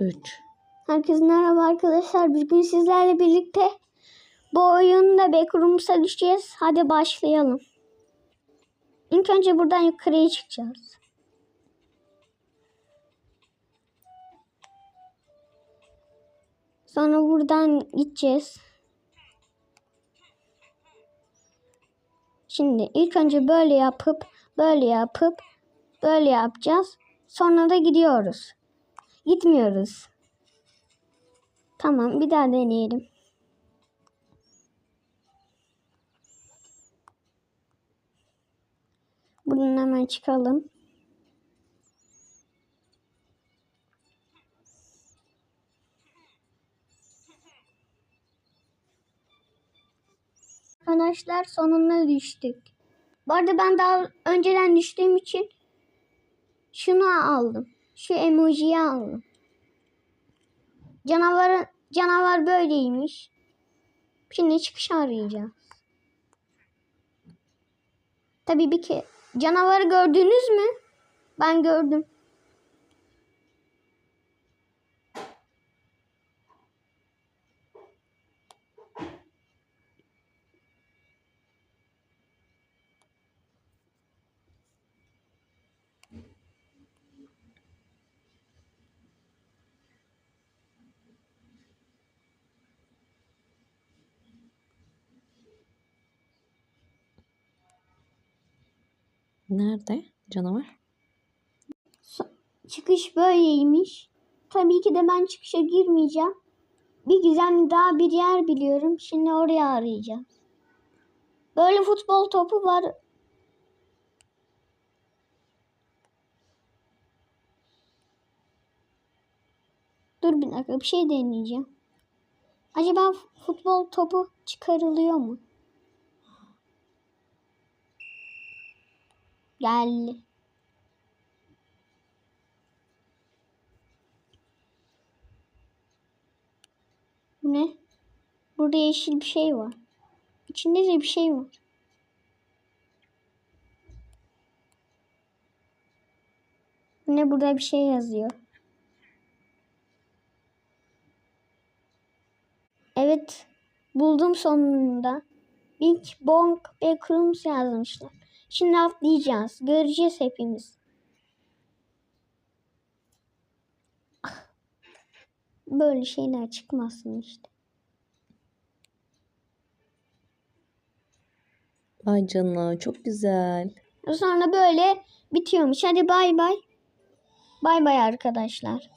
3. Herkese merhaba arkadaşlar. Bugün sizlerle birlikte bu oyunda Backrooms'a düşeceğiz. Hadi başlayalım. İlk önce buradan yukarıya çıkacağız. Sonra buradan gideceğiz. Şimdi ilk önce böyle yapıp böyle yapıp böyle yapacağız. Sonra da gidiyoruz. Gitmiyoruz. Tamam bir daha deneyelim. Buradan hemen çıkalım. Arkadaşlar sonuna düştük. Bu arada ben daha önceden düştüğüm için şunu aldım. Şu emojiyi aldım. Canavar canavar böyleymiş. Şimdi çıkış arayacağız. Tabii bir ke canavarı gördünüz mü? Ben gördüm. Nerede canavar? Çıkış böyleymiş. Tabii ki de ben çıkışa girmeyeceğim. Bir güzel daha bir yer biliyorum. Şimdi oraya arayacağım. Böyle futbol topu var. Dur bir dakika bir şey deneyeceğim. Acaba futbol topu çıkarılıyor mu? Geldi. Bu ne? Burada yeşil bir şey var. İçinde de bir şey var. Bu ne? Burada bir şey yazıyor. Evet. Buldum sonunda. Big Bong Backrooms yazmışlar. Şimdi atlayacağız. Göreceğiz hepimiz. Böyle şeyler çıkmasın işte. Ay canına çok güzel. Sonra böyle bitiyormuş. Hadi bay bay. Bay bay arkadaşlar.